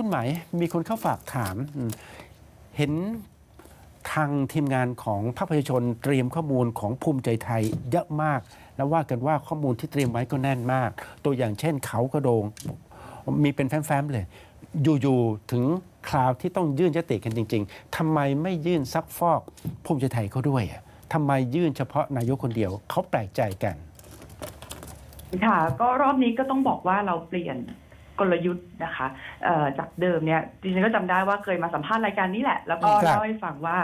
คุณหมายมีคนเข้าฝากถาม เห็นทางทีมงานของภาคประชาชนเตรียมข้อมูลของภูมิใจไทยเยอะมาก แล้วว่ากันว่าข้อมูลที่เตรียมไว้ก็แน่นมาก ตัวอย่างเช่นเขากระโดง มีเป็นแฟ้มๆเลย อยู่ๆถึงคราวที่ต้องยื่นยติกันจริง ๆทำไมไม่ยื่นซักฟอกภูมิใจไทยเขาด้วยทำไมยื่นเฉพาะนายกคนเดียวเขาแปลกใจกัน ค่ะ ก็รอบนี้ก็ต้องบอกว่าเราเปลี่ยน กลยุทธ์นะคะเอ่อจากเดิมเนี่ยดิฉันก็จำได้ว่าเคยมาสัมภาษณ์รายการนี้แหละ แล้วก็ครับเล่าให้ฟังว่า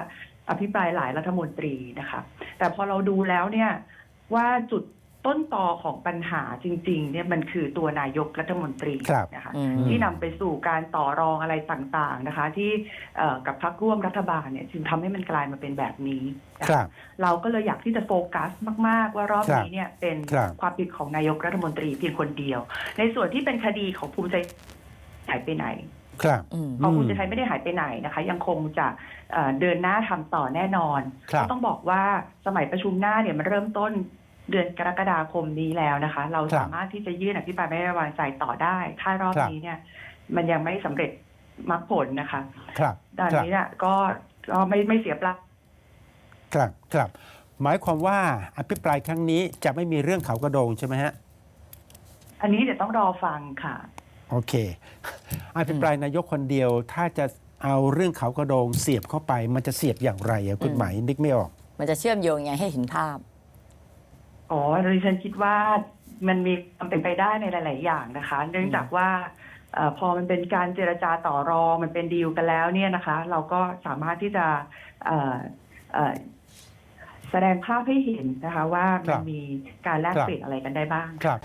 อภิปรายหลายรัฐมนตรีนะคะ แต่พอเราดูแล้วเนี่ยว่าจุด ต้นตอของปัญหาจริง ๆ เนี่ยมันคือตัวนายกรัฐมนตรีครับนะคะอืม ที่นำไปสู่การต่อรองอะไรต่างๆนะคะ ที่เอ่อกับพรรคร่วมรัฐบาลเนี่ยจึงทำให้มันกลายมาเป็นแบบนี้นะคคะรับ เราก็เลยอยากที่จะโฟกัสมาก ๆ ว่ารอบครับนี้เนี่ยเป็นครับความผิดของนายกรัฐมนตรีเพียงคนเดียว ในส่วนที่เป็นคดีของภูมิใจหายไปไหนครับ อืม ของภูมิใจไทยไม่ได้หายไปไหนนะคะ ยังคงจะเอ่อเดินหน้าทำต่อแน่นอนครับ ก็ต้องบอกว่าสมัยประชุมหน้าเนี่ยมันเริ่มต้น เดือนกรกฎาคมนี้แล้วนะคะ เราครับสามารถที่จะยื่นอภิปรายไม่ไว้วางใจต่อได้ ถ้ารอบครับนี้เนี่ย มันยังไม่สำเร็จมรรคผลนะคะ ครับด้านครับนี้เนี่ยก็ก็ไม่ไม่เสียเปล่าครับครับ หมายความว่าอภิปรายครั้งนี้จะไม่มีเรื่องเขากระโดงใช่ไหมฮะ อันนี้เดี๋ยวต้องรอฟังค่ะ โอเค อภิปรายนายกคนเดียวถ้าจะเอาเรื่องเขากระโดงเสียบเข้าไป มันจะเสียบอย่างไรอะคุณอืมหมายนึกไม่ออก มันจะเชื่อมโยงยังไงให้เห็นภาพ อ๋อดิฉันคิดว่ามันมีความเป็นไปได้ในหลาย ๆ อย่างนะคะ เนื่องจากว่าเออพอมันเป็นการเจรจาต่อรองมันเป็นดีลกันแล้วเนี่ยนะคะ เราก็สามารถที่จะเอ่อเอ่อแสดงภาพให้เห็นนะคะว่าครัมันบมีการแลกครับเปลี่ยนอะไรกันได้บ้างครับ